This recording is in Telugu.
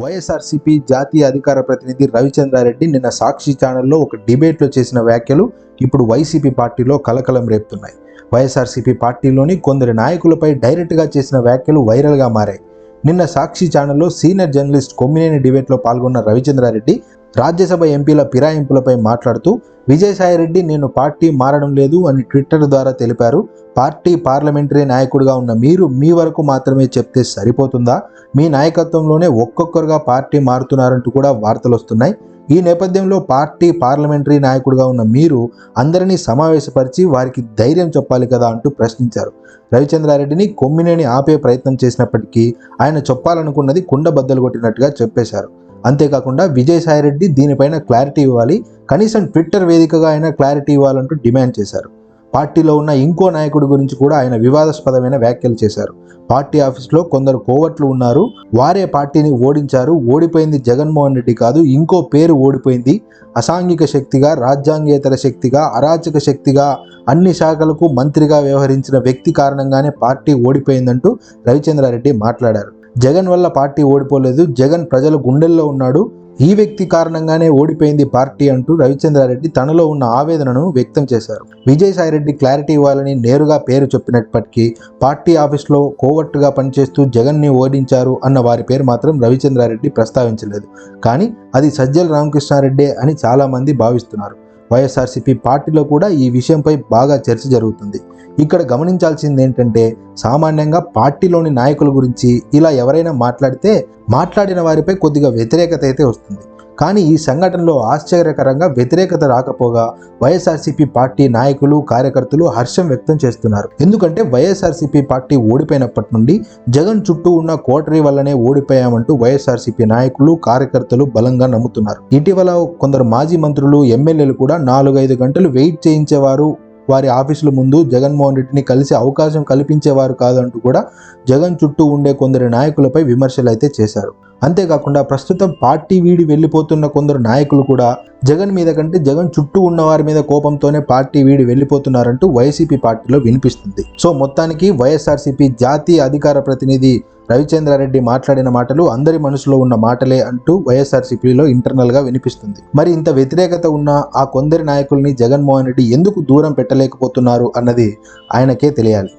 వైఎస్ఆర్సీపీ జాతీయ అధికార ప్రతినిధి రవిచంద్రారెడ్డి నిన్న సాక్షి ఛానల్లో ఒక డిబేట్లో చేసిన వ్యాఖ్యలు ఇప్పుడు వైసీపీ పార్టీలో కలకలం రేపుతున్నాయి. వైఎస్ఆర్సీపీ పార్టీలోని కొందరు నాయకులపై డైరెక్ట్గా చేసిన వ్యాఖ్యలు వైరల్గా మారాయి. నిన్న సాక్షి ఛానల్లో సీనియర్ జర్నలిస్ట్ కొమ్మినేని డిబేట్లో పాల్గొన్న రవిచంద్రారెడ్డి రాజ్యసభ ఎంపీల ఫిరాయింపులపై మాట్లాడుతూ విజయసాయిరెడ్డి నేను పార్టీ మారడం లేదు అని ట్విట్టర్ ద్వారా తెలిపారు. పార్టీ పార్లమెంటరీ నాయకుడిగా ఉన్న మీరు మీ వరకు మాత్రమే చెప్తే సరిపోతుందా? మీ నాయకత్వంలోనే ఒక్కొక్కరుగా పార్టీ మారుతున్నారంటూ కూడా వార్తలు వస్తున్నాయి. ఈ నేపథ్యంలో పార్టీ పార్లమెంటరీ నాయకుడిగా ఉన్న మీరు అందరినీ సమావేశపరిచి వారికి ధైర్యం చెప్పాలి కదా అంటూ ప్రశ్నించారు. రవిచంద్రారెడ్డిని కొమ్మినేని ఆపే ప్రయత్నం చేసినప్పటికీ ఆయన చెప్పాలనుకున్నది కుండ బద్దలు కొట్టినట్టుగా చెప్పేశారు. అంతేకాకుండా విజయసాయిరెడ్డి దీనిపైన క్లారిటీ ఇవ్వాలి. కనీసం ట్విట్టర్ వేదికగా అయినా క్లారిటీ ఇవ్వాలంటూ డిమాండ్ చేశారు. పార్టీలో ఉన్న ఇంకో నాయకుడి గురించి కూడా ఆయన వివాదాస్పదమైన వ్యాఖ్యలు చేశారు. పార్టీ ఆఫీస్లో కొందరు కోవట్లు ఉన్నారు. వారే పార్టీని ఓడించారు. ఓడిపోయింది జగన్మోహన్ రెడ్డి కాదు ఇంకో పేరు ఓడిపోయింది. అసాంఘిక శక్తిగా రాజ్యాంగేతర శక్తిగా అరాచక శక్తిగా అన్ని శాఖలకు మంత్రిగా వ్యవహరించిన వ్యక్తి కారణంగానే పార్టీ ఓడిపోయిందంటూ రవిచంద్రారెడ్డి మాట్లాడారు. జగన్ వల్ల పార్టీ ఓడిపోలేదు. జగన్ ప్రజల గుండెల్లో ఉన్నాడు. ఈ వ్యక్తి కారణంగానే ఓడిపోయింది పార్టీ అంటూ రవిచంద్రారెడ్డి తనలో ఉన్న ఆవేదనను వ్యక్తం చేశారు. విజయసాయిరెడ్డి క్లారిటీ ఇవ్వాలని నేరుగా పేరు చెప్పినప్పటికీ పార్టీ ఆఫీస్లో కోవట్టుగా పనిచేస్తూ జగన్ని ఓడించారు అన్న వారి పేరు మాత్రం రవిచంద్రారెడ్డి ప్రస్తావించలేదు. కానీ అది సజ్జల రామకృష్ణారెడ్డి అని చాలామంది భావిస్తున్నారు. వైఎస్ఆర్సీపీ పార్టీలో కూడా ఈ విషయంపై బాగా చర్చ జరుగుతుంది. ఇక్కడ గమనించాల్సింది ఏంటంటే సామాన్యంగా పార్టీలోని నాయకుల గురించి ఇలా ఎవరైనా మాట్లాడితే మాట్లాడిన వారిపై కొద్దిగా వ్యతిరేకత అయితే వస్తుంది. కానీ ఈ సంఘటనలో ఆశ్చర్యకరంగా వ్యతిరేకత రాకపోగా వైఎస్ఆర్సీపీ పార్టీ నాయకులు కార్యకర్తలు హర్షం వ్యక్తం చేస్తున్నారు. ఎందుకంటే వైఎస్ఆర్సీపీ పార్టీ ఓడిపోయినప్పటి నుండి జగన్ చుట్టూ ఉన్న కోటరీ వల్లనే ఓడిపోయామంటూ వైఎస్ఆర్సీపీ నాయకులు కార్యకర్తలు బలంగా నమ్ముతున్నారు. ఇటీవల కొందరు మాజీ మంత్రులు ఎమ్మెల్యేలు కూడా నాలుగైదు గంటలు వెయిట్ చేయించేవారు వారి ఆఫీసుల ముందు జగన్మోహన్ రెడ్డిని కలిసి అవకాశం కల్పించేవారు కాదంటూ కూడా జగన్ చుట్టూ ఉండే కొందరు నాయకులపై విమర్శలు అయితే చేశారు. అంతేకాకుండా ప్రస్తుతం పార్టీ వీడి వెళ్ళిపోతున్న కొందరు నాయకులు కూడా జగన్ మీద కంటే జగన్ చుట్టూ ఉన్న వారి మీద కోపంతోనే పార్టీ వీడి వెళ్ళిపోతున్నారంటూ వైసీపీ పార్టీలో వినిపిస్తుంది. సో మొత్తానికి వైఎస్ఆర్సీపీ జాతీయ అధికార ప్రతినిధి రవిచంద్రారెడ్డి మాట్లాడిన మాటలు అందరి మనసులో ఉన్న మాటలే అంటూ వైఎస్ఆర్సీపీలో ఇంటర్నల్గా వినిపిస్తుంది. మరి ఇంత వ్యతిరేకత ఉన్న ఆ కొందరి నాయకుల్ని జగన్మోహన్ రెడ్డి ఎందుకు దూరం పెట్టలేకపోతున్నారు అన్నది ఆయనకే తెలియాలి.